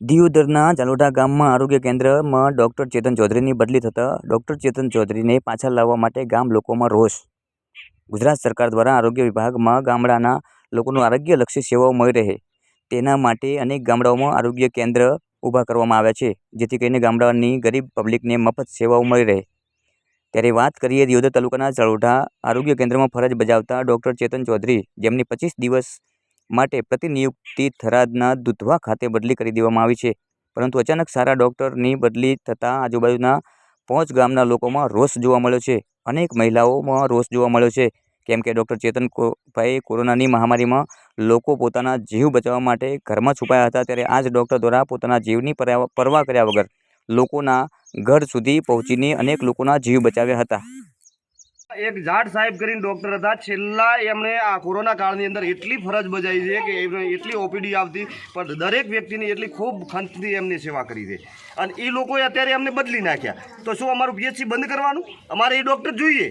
દિયોદરના જાલોટા ગામમાં આરોગ્ય કેન્દ્રમાં ડૉક્ટર ચેતન ચૌધરીની બદલી થતાં ડૉક્ટર ચેતન ચૌધરીને પાછા લાવવા માટે ગામ લોકોમાં રોષ. ગુજરાત સરકાર દ્વારા આરોગ્ય વિભાગમાં ગામડાના લોકોનું આરોગ્યલક્ષી સેવાઓ મળી રહે. તેના માટે અનેક ગામડાઓમાં આરોગ્ય કેન્દ્ર ઊભા કરવામાં આવ્યા છે, જેથી કરીને ગામડાની ગરીબ પબ્લિકને મફત સેવાઓ મળી રહે. ત્યારે વાત કરીએ દિયોદર તાલુકાના ચલોઠા આરોગ્ય કેન્દ્રમાં ફરજ બજાવતા ડૉક્ટર ચેતન ચૌધરી, જેમની પચીસ દિવસ માટે પ્રતિનિયુક્તિ થરાદના દુધવા ખાતે બદલી કરી દેવામાં આવી છે. પરંતુ અચાનક સારા ડૉક્ટરની બદલી થતાં આજુબાજુના પાંચ ગામના લોકોમાં રોષ જોવા મળ્યો છે. અનેક મહિલાઓમાં રોષ જોવા મળ્યો છે. કેમ કે ડૉક્ટર ચેતન ભાઈ કોરોનાની મહામારીમાં લોકો પોતાના જીવ બચાવવા માટે ઘરમાં છુપાયા હતા ત્યારે આ જ ડૉક્ટર દ્વારા પોતાના જીવની પરવા કર્યા વગર લોકોના ઘર સુધી પહોંચીને અનેક લોકોના જીવ બચાવ્યા હતા. એક જાડ સાહેબ કરીને ડૉક્ટર હતા. છેલ્લા એમણે આ કોરોના કાળની અંદર એટલી ફરજ બજાવી છે કે એમને એટલી ઓપીડી આવતી, પણ દરેક વ્યક્તિની એટલી ખૂબ ખંતથી એમની સેવા કરી છે. અને એ લોકોએ અત્યારે એમને બદલી નાખ્યા. તો શું અમારું પીએચસી બંધ કરવાનું? અમારે એ ડૉક્ટર જોઈએ.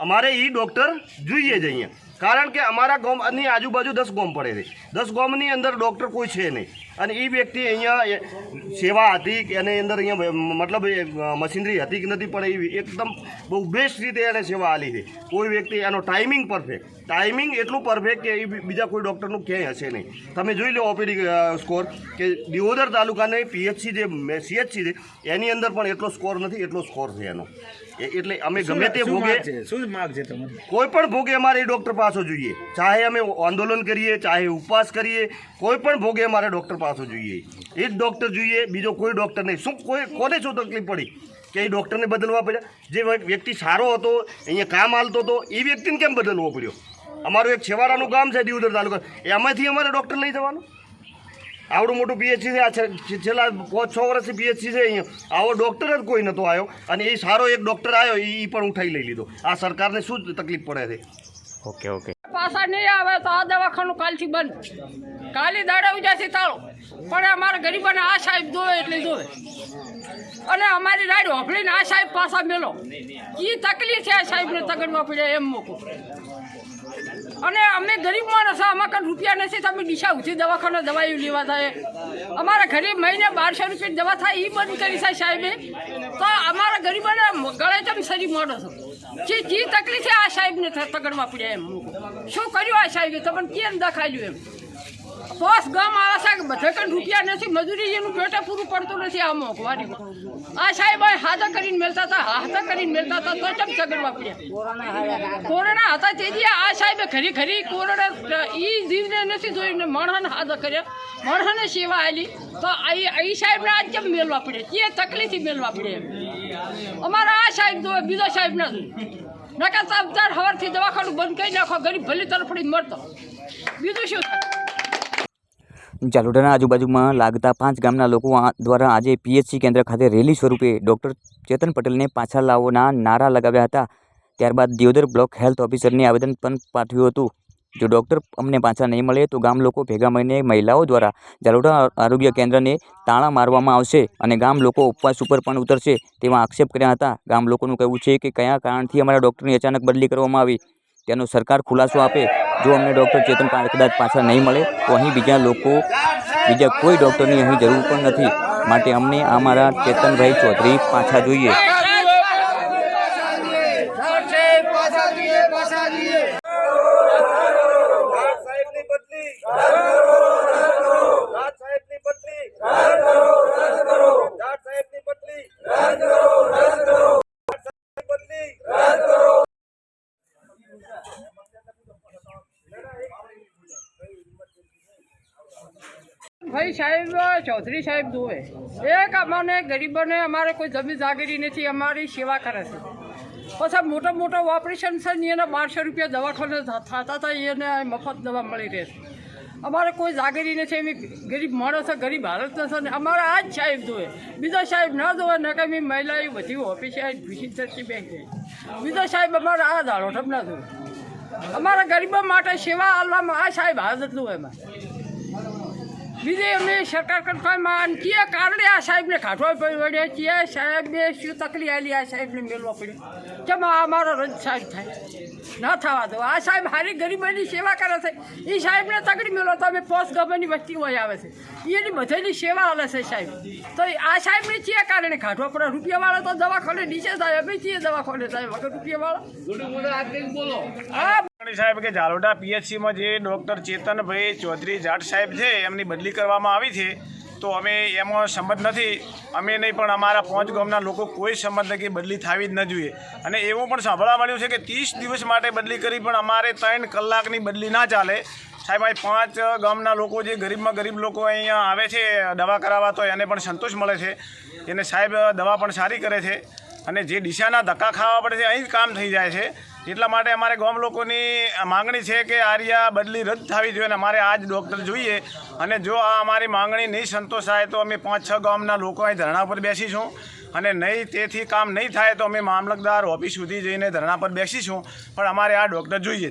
અમારે એ ડૉક્ટર જોઈએ જ અહીંયા. કારણ કે અમારા ગામની આજુબાજુ દસ ગામ પડે છે. દસ ગામની અંદર ડૉક્ટર કોઈ છે નહીં. અને એ વ્યક્તિ અહીંયા સેવા હતી કે એની અંદર અહીંયા મતલબ મશીનરી હતી કે નથી, પણ એ એકદમ બહુ બેસ્ટ રીતે એને સેવા આલી છે. કોઈ વ્યક્તિ એનો ટાઈમિંગ પરફેક્ટ. ટાઈમિંગ એટલું પરફેક્ટ કે એ બીજા કોઈ ડૉક્ટરનું ક્યાંય હશે નહીં. તમે જોઈ લો ઓપીડી સ્કોર કે દિયોદર તાલુકાની પીએચસી જે સીએચસી છે, એની અંદર પણ એટલો સ્કોર નથી, એટલો સ્કોર છે એનો. એટલે અમે ગમે તે ભોગે શું માગ છે તમારી? કોઈ પણ ભોગે અમારે ડૉક્ટર પાસો જોઈએ. ચાહે અમે આંદોલન કરીએ ચાહે ઉપવાસ કરીએ કોઈ પણ ભોગે અમારે ડૉક્ટર પાસો જોઈએ. એ જ ડૉક્ટર જોઈએ બીજો કોઈ ડૉક્ટર નહીં. શું કોઈ કોને શું તકલીફ પડી? કે એ ડૉક્ટરને બદલવા પડ્યા? જે વ્ય- વ્યક્તિ સારો હતો અહીંયા કામ હાલતો હતો એ વ્યક્તિને કેમ બદલવો પડ્યો? અમારું એક છેવાડાનું ગામ છે દિવદર તાલુકા. એમાંથી અમારે ડૉક્ટર લઈ જવાનું આવડું મોટું પીએચસી છે. આ છેલ્લા પાંચ છ વર્ષથી પીએચસી છે અહીંયા. આવો ડૉક્ટર જ કોઈ નહોતો આવ્યો. અને એ સારો એક ડૉક્ટર આવ્યો એ પણ ઉઠાઈ લઈ લીધો. આ સરકારને શું જ તકલીફ પડે છે? Okay okay. પાછા નહીં આવે તો આ દવાખાનું કાલથી બંધ. કાલી દાડે ઉજાથી તાળો. પણ અમારા ગરીબોને આ સાહેબ જોવે એટલે જોવે. અને અમારી રાડ હોફળીને આ સાહેબ પાછા મેલો. એ તકલીફ છે આ સાહેબને તગડવા પડે એમ મૂકો. અને અમે ગરીબ માણસ અમારે કંઈ રૂપિયા નથી તમે દિશા ઉઠી દવાખાના દવાઈઓ લેવા થાય. અમારા ઘરે મહિને બારસો રૂપિયા દવા થાય એ બંધ કરી થાય સાહેબે. તો અમારા ગરીબોને ગળે તમે સરી મોડો છો જે જે તકલીફ છે, આ સાહેબને તકડવા પડ્યા એમ. શું કર્યું આ સાહેબે? તમને કેમ દેખાડ્યું એમ? પોસ ગામ આવે છે કે બધે રૂપિયા નથી, મજૂરી એનું પેટે પૂરું પડતું નથી આ મોંઘવારી. આ સાહેબ હાથા કરીને મેળતા હતા, હાથા કરીને મેળતા હતા તો ચમ ચગડવા પડ્યા. કોરોના હતા તેથી આ સાહેબે ખરી ખરી કોરોના એ જીવને નથી જોઈને મણહાને હાથા કર્યા. મણહાને સેવા આલી તો અહીં સાહેબને આજ કેમ મેળવા પડે તે તકલીફથી મેળવા પડે અમારા આ સાહેબ જોવે બીજો સાહેબ ના જોવે નકા સાહેબ હવારથી દવાખાનું બંધ કરી નાખો, ગરીબ ભલી તરફડી મરતો બીજું શું થાય? જાલોટાના આજુબાજુમાં લાગતા પાંચ ગામના લોકો દ્વારા આજે પીએચસી કેન્દ્ર ખાતે રેલી સ્વરૂપે ડૉક્ટર ચેતન પટેલને પાછા લાવવાના નારા લગાવ્યા હતા. ત્યારબાદ દિયોદર બ્લોક હેલ્થ ઓફિસરને આવેદન પણ પાઠવ્યું હતું. જો ડૉક્ટર અમને પાછા નહીં મળે તો ગામ લોકો ભેગા મળીને મહિલાઓ દ્વારા જાલોડા આરોગ્ય કેન્દ્રને તાળા મારવામાં આવશે અને ગામ લોકો ઉપવાસ ઉપર પણ ઉતરશે તેવા આક્ષેપ કર્યા હતા. ગામ લોકોનું કહેવું છે કે કયા કારણથી અમારા ડૉક્ટરની અચાનક બદલી કરવામાં આવી? તેનો સરકાર ખુલાસો આપે. જો અમને ડૉક્ટર ચેતન કદાચ પાછા નહીં મળે, તો અહીં બીજા લોકો, બીજા કોઈ ડૉક્ટરની અહીં જરૂર પણ નથી. માટે અમને અમારા ચેતનભાઈ ચૌધરી પાછા જોઈએ સાહેબની બદલી જાટ સાહેબની બદલી જાટ સાહેબની બદલી બદલી ભાઈ સાહેબ, ચૌધરી સાહેબ જોવે એક અમને ગરીબોને અમારે કોઈ જમીન જાગીરી નથી, અમારી સેવા કરે છે. પછી મોટા મોટા ઓપરેશન છે ને એને બારસો રૂપિયા દવાખાને થતા હતા, એને મફત દવા મળી રહે છે. અમારે કોઈ જાગીરી નથી એમ ગરીબ માણસ ગરીબ હાલત નથી ને અમારે આ જ સાહેબ જોવે બીજો સાહેબ ના જોવે ને કે મેં મહિલા એ બધી ઓફિસે ભૂસી બેંક જાય બીજો સાહેબ અમારે આ દાડો ઠપ ના જોવે અમારા ગરીબો માટે સેવા આપવામાં આ સાહેબ હાજર એમાં. બીજે અમે સરકાર કરતાં કે કારણે આ સાહેબને કાઢવા પડ્યો કે સાહેબને શું તકલીફ આવેલી આ સાહેબને મેળવા પડ્યો. કેમ આ અમારો રંજ સાહેબ થાય? ના થવા દો. આ સાહેબ હારી ગરીબોની સેવા કરે છે. એ સાહેબને તકડી મેળવો તો અમે પોસ્ટ ગવર્મેન્ટની વસ્તી હોય આવે છે. એની બધાની સેવા હાલે છે સાહેબ. તો આ સાહેબને છે કારણે કાઢવા પડે. રૂપિયાવાળા તો દવાખાને નીચે થાય અમે છીએ દવાખાને જાય વગર રૂપિયાવાળો. હા. સાહેબ કે ઝાલોડા પીએચસીમાં જે ડૉક્ટર ચેતનભાઈ ચૌધરી જાટ સાહેબ છે, એમની બદલી કરવામાં આવી છે, તો અમે એમાં સંમત નથી. અમે નહીં, પણ અમારા પાંચ ગામના લોકો કોઈ સંમત નથી બદલી થવી જ ન જોઈએ. અને એવું પણ સાંભળવા મળ્યું છે કે ત્રીસ દિવસ માટે બદલી કરી, પણ અમારે ત્રણ કલાકની બદલી ના ચાલે. સાહેબ, અહીં પાંચ ગામના લોકો જે ગરીબમાં ગરીબ લોકો અહીંયા આવે છે, દવા કરાવવા, તો એને પણ સંતોષ મળે છે. એને સાહેબ, દવા પણ સારી કરે છે. અને જે દિશાના ધક્કા ખાવા પડે છે, અહીં જ કામ થઈ જાય છે. એટલા માટે અમારે ગામ લોકોની માંગણી છે કે આર્યા બદલી રદ થવી જોઈએ અને અમારે આ જ ડૉક્ટર જોઈએ. અને જો આ અમારી માંગણી નહીં સંતોષાય તો અમે પાંચ છ ગામના લોકો અહીં ધરણા પર બેસીશું. અને નહીં તેથી કામ નહીં થાય તો અમે મામલતદાર ઓફિસ સુધી જઈને ધરણા પર બેસીશું. પણ અમારે આ ડૉક્ટર જોઈએ